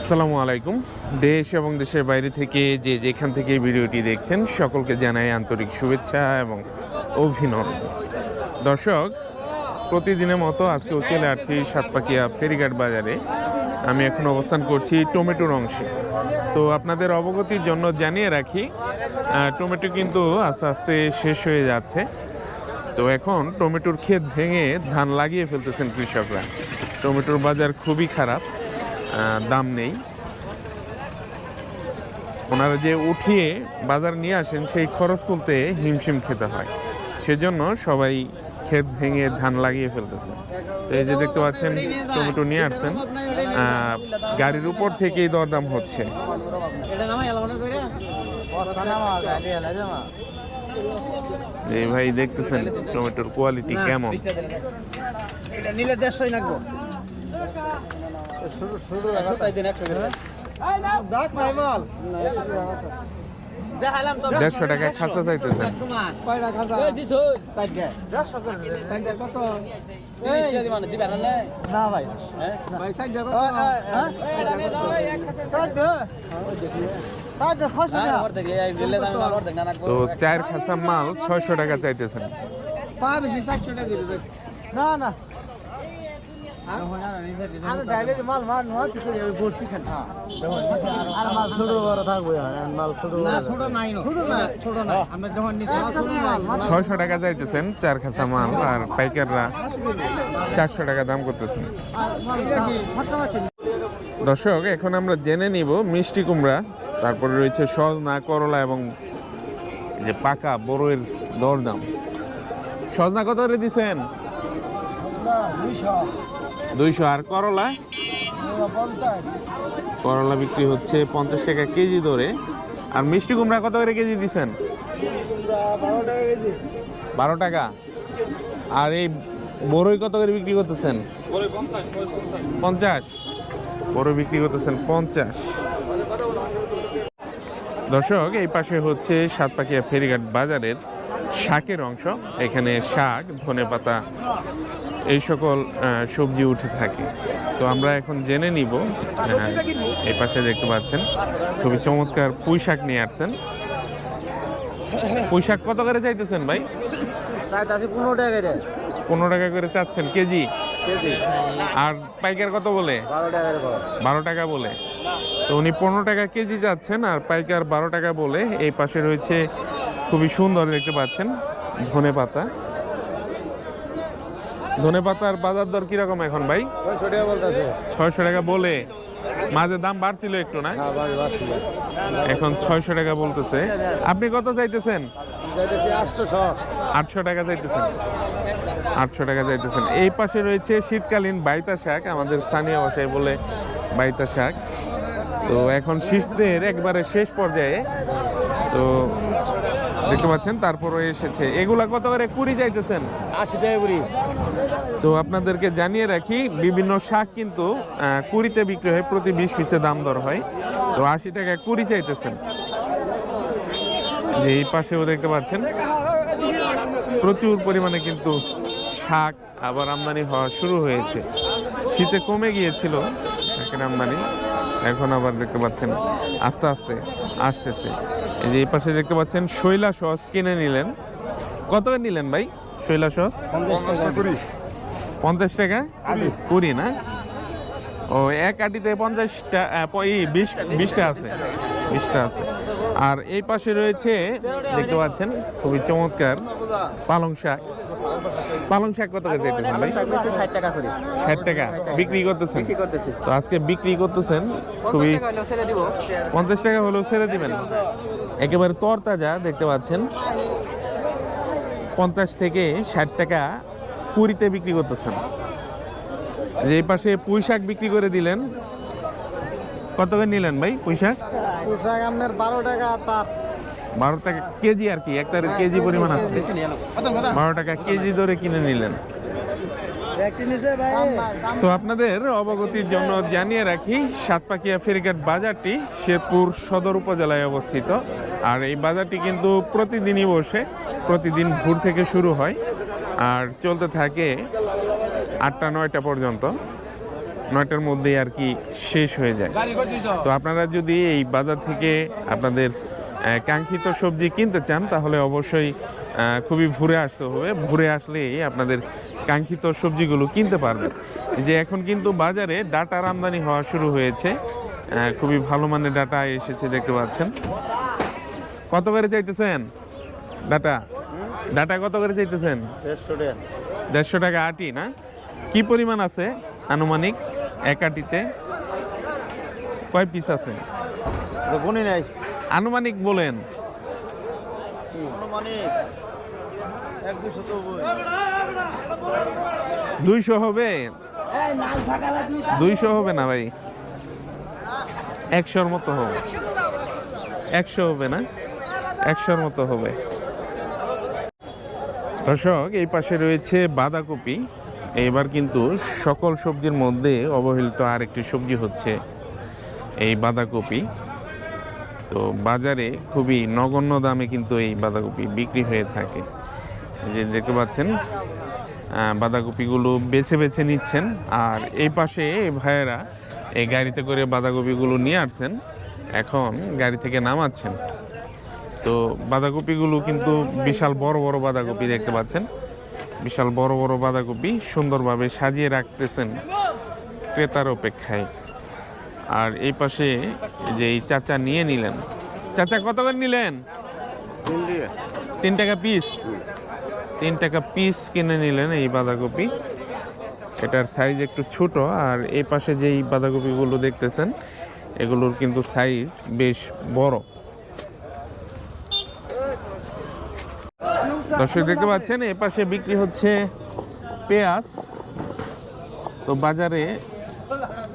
আসসালামু আলাইকুম। দেশ এবং দেশের বাইরে থেকে যে যেখান থেকে ভিডিওটি দেখছেন, সকলকে জানাই আন্তরিক শুভেচ্ছা এবং অভিনন্দন। দর্শক, প্রতিদিনের মতো আজকেও চলে আসছি সাতপাকিয়া ফেরিঘাট বাজারে। আমি এখন অবস্থান করছি টমেটোর অংশে। তো আপনাদের অবগতির জন্য জানিয়ে রাখি টমেটো কিন্তু আস্তে আস্তে শেষ হয়ে যাচ্ছে। তো এখন টমেটোর ক্ষেত ভেঙে ধান লাগিয়ে ফেলতেছেন কৃষকরা। টমেটোর বাজার খুবই খারাপ। দাম নেই। ওনারা যে উঠিয়ে বাজার নিয়ে আসেন, সেই খরচ তুলতে হিমশিম খেতে হয়। সেজন্য সবাই ক্ষেত ভেঙে ধান লাগিয়ে ফেলতেছে। তো এই যে দেখতে পাচ্ছেন, টমেটো নিয়ে আসছেন। গাড়ির উপর থেকেই দরদাম হচ্ছে। এই ভাই দেখতেছেন টমেটোর কোয়ালিটি কেমন? নিলে দেড়শোই লাগবো। দেখ ভাই বল দেখালাম তো দেড়শো টাকা খাসা চাইতেছেন। কয়টা খাসা এই দিছ কাটে দেড়শো করে দে। সাইডটা কত এই মানে দিবা না না ভাই ভাই সাইডটা কত হ্যাঁ কাট দে কাট টাকা তো চার খাসা মাল ছয়শো টাকা চাইতেছেন। টাকা না না। আমি ডাইরেক্ট মাল মার নয় কি করে বলছি খান আর মাল ছোট বড় থাকবে মাল ছোট ছোট নাই ছোট না ছোট না আমরা যখন ছয়শো টাকা চাইতেছেন চার খাসা মাল আর পাইকাররা চারশো টাকা দাম করতেছেন। দর্শক এখন আমরা জেনে নিব মিষ্টি কুমড়া তারপরে রয়েছে সজনা করলা এবং যে পাকা বড়ের দরদাম। সজনা কত করে দিছেন? দুইশো আর করলা। করলা বিক্রি হচ্ছে পঞ্চাশ টাকা কেজি ধরে আর মিষ্টি কুমড়া কত করে কেজি দিচ্ছেন বারো টাকা। আর এই বড়ই কত করে বিক্রি করতেছেন? পঞ্চাশ। বড়ই বিক্রি করতেছেন পঞ্চাশ। দর্শক, এই পাশে হচ্ছে সাতপাকিয়া ফেরিঘাট বাজারের শাকের অংশ। এখানে শাক, ধনেপাতা এই সকল সবজি উঠে থাকে। তো আমরা এখন জেনে নিব এই পাশে দেখতে পাচ্ছেন খুবই চমৎকার পুঁই শাক নিয়ে আসছেন। পুঁই শাক কত করে চাইতেছেন ভাই? পনেরো টাকা রে পনেরো টাকা করে চাচ্ছেন কেজি? কেজি। আর পাইকার কত বলে? বারো টাকা বারো টাকা বলে। তো উনি পনেরো টাকা কেজি যাচ্ছেন আর পাইকার বারো টাকা বলে। এই পাশে রয়েছে খুবই সুন্দর দেখতে পাচ্ছেন ধনে পাতা। ধনে পাতার বাজার দর কীরকম এখন ভাই? ছয়শো টাকা বলে। মাঝে দাম বাড়ছিল একটু না? হ্যাঁ এখন ছয়শো টাকা বলতেছে। আপনি কত চাইতেছেন? চাইতেছি আটশো টাকা চাইতেছেন। আটশো টাকা চাইতেছেন। এই পাশে রয়েছে শীতকালীন বাইতা শাক আমাদের স্থানীয় ভাষায় বলে বাইতা শাক। তো এখন শীতের একবারে শেষ পর্যায়ে। তো দেখতে পাচ্ছেন তারপরে এসেছে। এগুলা কত করে? কুড়ি চাইতেছেন? আশি টাকা করি তো আপনাদেরকে জানিয়ে রাখি বিভিন্ন শাক কিন্তু কুড়িতে বিক্রি হয় প্রতি বিশ পিসে দাম দর হয়। তো আশি টাকা কুড়ি চাইতেছেন। যে এই পাশেও দেখতে পাচ্ছেন প্রচুর পরিমাণে কিন্তু শাক আবার আমদানি হওয়া শুরু হয়েছে। শীতে কমে গিয়েছিল শাকের আমদানি এখন আবার দেখতে পাচ্ছেন আস্তে আস্তে আসতেছে। এই যে এই পাশে দেখতে পাচ্ছেন শৈলা সস কিনে নিলেন। কত করে নিলেন ভাই? শৈলা সস? পঞ্চাশ টাকা? কুড়ি। না? ও এক আটিতে পঞ্চাশটা বিশ বিশটা আছে। বিশটা আছে। আর এই পাশে রয়েছে দেখতে পাচ্ছেন খুবই চমৎকার পালং শাক। পালং শাক কত করে ভাই? ষাট টাকা করে। ষাট টাকা। বিক্রি করতেছেন? তো আজকে বিক্রি করতেছেন খুবই পঞ্চাশ টাকা হলেও ছেড়ে দিবেন। একেবারে তরতাজা দেখতে পাচ্ছেন। পঞ্চাশ থেকে ষাট টাকা কুড়িতে বিক্রি করতেছেন। যে এই পাশে পুঁই শাক বিক্রি করে দিলেন। কত করে নিলেন ভাই পুঁই শাক? পোশাক আপনার বারো টাকা তার। বারো টাকা কেজি আর কি একটা কেজি পরিমাণ আছে। বারো টাকা কেজি ধরে কিনে নিলেন। তো আপনাদের অবগতির জন্য জানিয়ে রাখি, সাতপাকিয়া ফেরিঘাট বাজারটি শেরপুর সদর উপজেলায় অবস্থিত। আর এই বাজারটি কিন্তু প্রতিদিনই বসে, প্রতিদিন ভোর থেকে শুরু হয়। আর চলতে থাকে আটটা, নয়টা পর্যন্ত। নয়টার মধ্যেই আর কি শেষ হয়ে যায়। তো আপনারা যদি এই বাজার থেকে আপনাদের কাঙ্ক্ষিত সবজি কিনতে চান, তাহলে অবশ্যই খুবই ভোরে আসতে হবে। ভোরে আসলেই আপনাদের কাঙ্ক্ষিত সবজিগুলো কিনতে পারবেন যে এখন কিন্তু বাজারে ডাটার আমদানি হওয়া শুরু হয়েছে। খুবই ভালো মানের ডাটা এসেছে দেখতে পাচ্ছেন। কত করে চাইতেছেন? ডাটা? ডাটা কত করে চাইতেছেন? দেড়শো টাকা। আটি না? কি পরিমাণ আছে আনুমানিক? এক আটিতে। কয় পিস আছে? গুনি নাই। আনুমানিক বলেন। মানে এক দুশো তো দুইশো হবে? দুইশো হবে না ভাই। একশোর মতো হবে। একশো হবে না? একশোর মতো হবে। দর্শক, এই পাশে রয়েছে বাঁধাকপি। এবার কিন্তু সকল সবজির মধ্যে অবহেলিত আরেকটি সবজি হচ্ছে এই বাঁধাকপি। তো বাজারে খুবই নগণ্য দামে কিন্তু এই বাঁধাকপি বিক্রি হয়ে থাকে। যে দেখতে পাচ্ছেন বাঁধাকপিগুলো বেছে বেছে নিচ্ছেন। আর এই পাশে এই ভাইয়েরা এই গাড়িতে করে বাঁধাকপিগুলো নিয়ে আসছেন। এখন গাড়ি থেকে নামাচ্ছেন। তো বাঁধাকপিগুলো কিন্তু বিশাল বড় বড় বাঁধাকপি দেখতে পাচ্ছেন। বিশাল বড় বড় বাঁধাকপি সুন্দরভাবে সাজিয়ে রাখতেছেন ক্রেতার অপেক্ষায়। আর এই পাশে যে এই চাচা নিয়ে নিলেন। চাচা কত করে নিলেন? তিন টাকা। পিস তিন টাকা পিস কিনে নিলেন এই বাঁধাকপি। এটার সাইজ একটু ছোট, আর এই পাশে যেই বাঁধাকপিগুলো দেখতেছেন, এগুলোর কিন্তু সাইজ বেশ বড়। দর্শক, দেখতে পাচ্ছেন, এ পাশে বিক্রি হচ্ছে পেঁয়াজ। তো বাজারে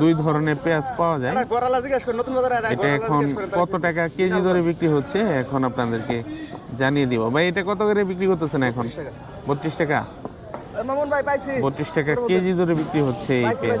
দুই ধরনের পেঁয়াজ পাওয়া যায়। এটা এখন কত টাকা কেজি দরে বিক্রি হচ্ছে এখন আপনাদেরকে জানিয়ে দিব। ভাই এটা কত করে বিক্রি করতেছেন এখন? বত্রিশ টাকা। বত্রিশ টাকা? কেজি ধরে বিক্রি হচ্ছে এই পেঁয়াজ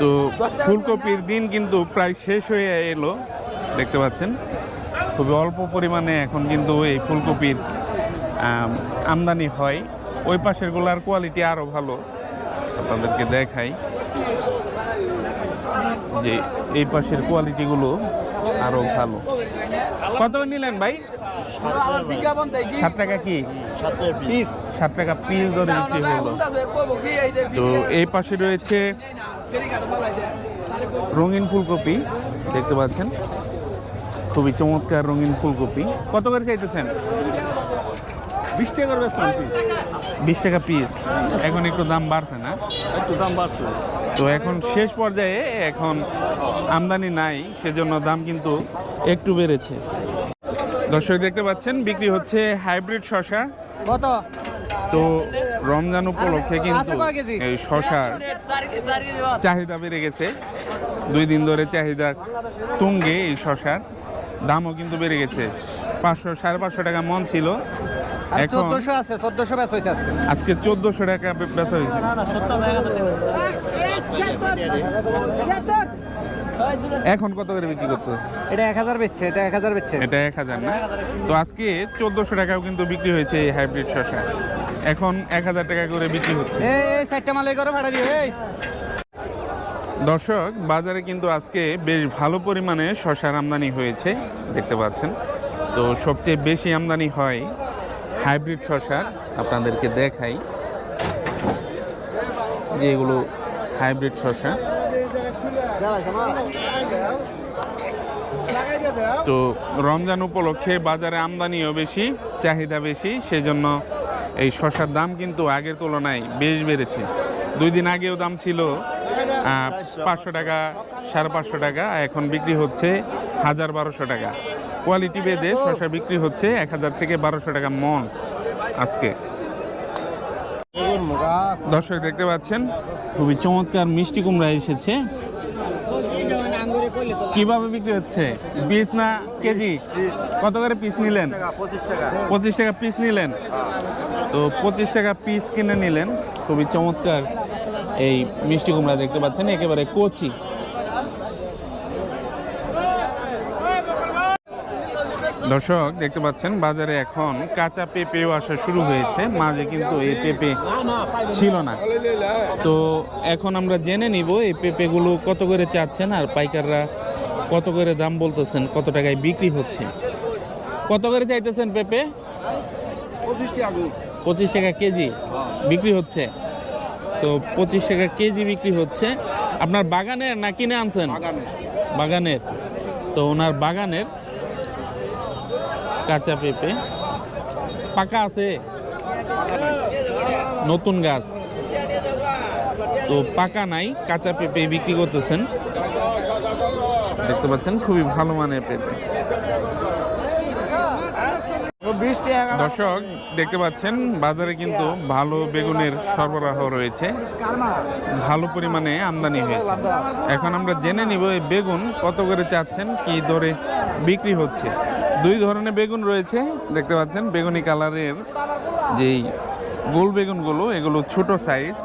তো ফুলকপির দিন কিন্তু প্রায় শেষ হয়ে এলো দেখতে পাচ্ছেন। খুবই অল্প পরিমাণে এখন কিন্তু এই ফুলকপির আমদানি হয়। ওই পাশেরগুলার কোয়ালিটি আরও ভালো। আপনাদেরকে দেখাই। যে এই পাশের কোয়ালিটিগুলো আরও ভালো। কত নিলেন ভাই? সাত টাকা কি? সাত টাকা পিস ধরে বিক্রি হলো। তো এই পাশে রয়েছে রঙিন ফুলকপি, দেখতে পাচ্ছেন? খুবই চমৎকার রঙিন ফুলকপি। কত করে চাইতেছেন? বিশ বেচলাম পিস বিশ টাকা পিস এখন একটু দাম বাড়ছে না? একটু দাম বাড়ছে। তো এখন শেষ পর্যায়ে এখন আমদানি নাই সেজন্য দাম কিন্তু একটু বেড়েছে। দর্শক দেখতে পাচ্ছেন বিক্রি হচ্ছে হাইব্রিড শশা। কত? তো রমজান উপলক্ষে কিন্তু আছে কয় কেজি? এই শশার চাহিদা বেড়ে গেছে। দুই দিন ধরে চাহিদা তুঙ্গে এই শশার। দামও কিন্তু বেড়ে গেছে। পাঁচশো সাড়ে পাঁচশো টাকা মন ছিল। এখন চোদ্দশো আছে চোদ্দশো ব্যাস হয়েছে আজকে। আজকে চোদ্দশো টাকা বেচা হয়েছে। এখন কত করে বিক্রি করতে? এটা এক হাজার বেচছে এটা এক হাজার বেচছে। এটা এক হাজার না? তো আজকে চোদ্দশো টাকাও কিন্তু বিক্রি হয়েছে এই হাইব্রিড শশা এখন এক হাজার টাকা করে বিক্রি হচ্ছে। এই এই চারটা মালাই করে ভাড়া দিও এই। দর্শক বাজারে কিন্তু আজকে বেশ ভালো পরিমাণে শশার আমদানি হয়েছে দেখতে পাচ্ছেন। তো সবচেয়ে বেশি আমদানি হয় হাইব্রিড শশার আপনাদেরকে দেখাই যে এগুলো হাইব্রিড শশা তো রমজান উপলক্ষে বাজারে আমদানিও বেশি, চাহিদা বেশি, সেজন্য এই শশার দাম কিন্তু আগের তুলনায় বেশ বেড়েছে। দুই দিন আগেও দাম ছিল পাঁচশো টাকা, সাড়ে পাঁচশো টাকা, এখন বিক্রি হচ্ছে হাজার বারোশো টাকা। কোয়ালিটি বেদে শশা বিক্রি হচ্ছে এক হাজার থেকে বারোশো টাকা মন আজকে। দর্শক দেখতে পাচ্ছেন, খুবই চমৎকার মিষ্টি কুমড়া এসেছে। কীভাবে বিক্রি হচ্ছে? পিস না কেজি? কত করে পিস নিলেন? পঁচিশ টাকা পঁচিশ টাকা পিস নিলেন। তো পঁচিশ টাকা পিস কিনে নিলেন। খুবই চমৎকার এই মিষ্টি কুমড়া দেখতে পাচ্ছেন, একেবারে কচি। দর্শক দেখতে পাচ্ছেন বাজারে এখন কাঁচা পেঁপেও আসা শুরু হয়েছে। মাঝে কিন্তু এই পেঁপে ছিল না। তো এখন আমরা জেনে নিব এই পেঁপেগুলো কত করে চাচ্ছেন আর পাইকাররা কত করে দাম বলতেছেন কত টাকায় বিক্রি হচ্ছে? কত করে চাইতেছেন পেঁপে? পঁচিশ টাকা কেজি বিক্রি হচ্ছে। তো পঁচিশ টাকা কেজি বিক্রি হচ্ছে। আপনার বাগানের না কিনে আনছেন? বাগানের। তো ওনার বাগানের কাঁচা পেঁপে। পাকা আছে। নতুন গাছ। তো পাকা নাই, কাঁচা পেঁপে বিক্রি করতেছেন। দেখতে পাচ্ছেন, খুবই ভালো মানের পেঁপে। দর্শক, দেখতে পাচ্ছেন, বাজারে কিন্তু ভালো বেগুনের সরবরাহ রয়েছে। ভালো পরিমাণে আমদানি হয়েছে। এখন আমরা জেনে নিব এই বেগুন কত করে চাচ্ছেন, কি দরে বিক্রি হচ্ছে। দুই ধরনের বেগুন রয়েছে দেখতে পাচ্ছেন বেগুনি কালারের যেই গোল বেগুনগুলো এগুলো ছোট সাইজ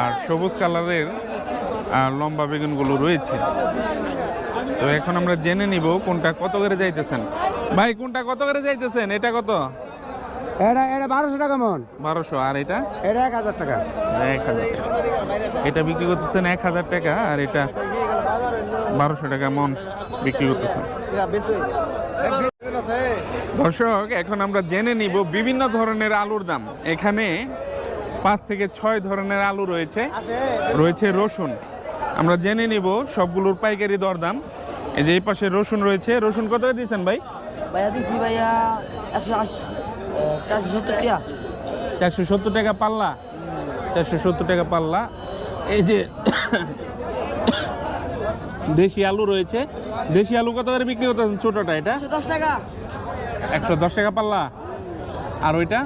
আর সবুজ কালারের আর লম্বা বেগুনগুলো রয়েছে। তো এখন আমরা জেনে নিব কোনটা কত করে যাইতেছেন। ভাই কোনটা কত করে যাইতেছেন? এটা কত? এটা এটা বারোশো টাকা মন। বারোশো আর এটা? এটা এক হাজার টাকা। এক হাজার টাকা। এটা বিক্রি করতেছেন এক হাজার টাকা আর এটা বারোশো টাকা মন বিক্রি করতেছেন। দর্শক এখন আমরা জেনে নিব বিভিন্ন ধরনের আলুর দাম। এখানে পাঁচ থেকে ছয় ধরনের আলু রয়েছে। রয়েছে রসুন। আমরা জেনে নিব সবগুলোর পাইকারি দরদাম। এই যে এই পাশে রসুন রয়েছে। রসুন কত দিয়েছেন ভাই? ভাইয়া দিছি ভাইয়া একশো আশি চারশো সত্তর টাকা। চারশো সত্তর টাকা পাল্লা? চারশো সত্তর টাকা পাল্লা। এই যে দেশি আলু রয়েছে। দেশি আলু কত করে বিক্রি করতেছেন? ছোটটা এটা? দশ টাকা। একশো দশ টাকা পাল্লা। আর ওইটা?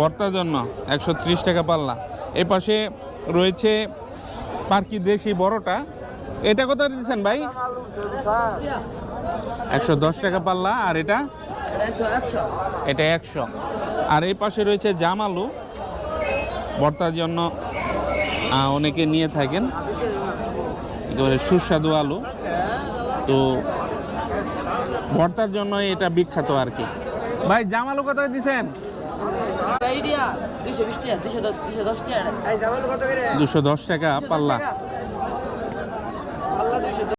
ভর্তার জন্য। একশো ত্রিশ টাকা পাল্লা। এ পাশে রয়েছে পার্কি দেশি বড়টা। এটা কত দিচ্ছেন ভাই? একশো দশ টাকা পাল্লা। আর এটা? এটা একশো আর এই পাশে রয়েছে জাম আলু। ভর্তার জন্য অনেকে নিয়ে থাকেন। একেবারে সুস্বাদু আলু। তো ভর্তার জন্য এটা বিখ্যাত আর কি। ভাই জামালু কত দিছেন? আইডিয়া দুশো দুশো টাকা। দুশো দশ টাকা পাল্লা।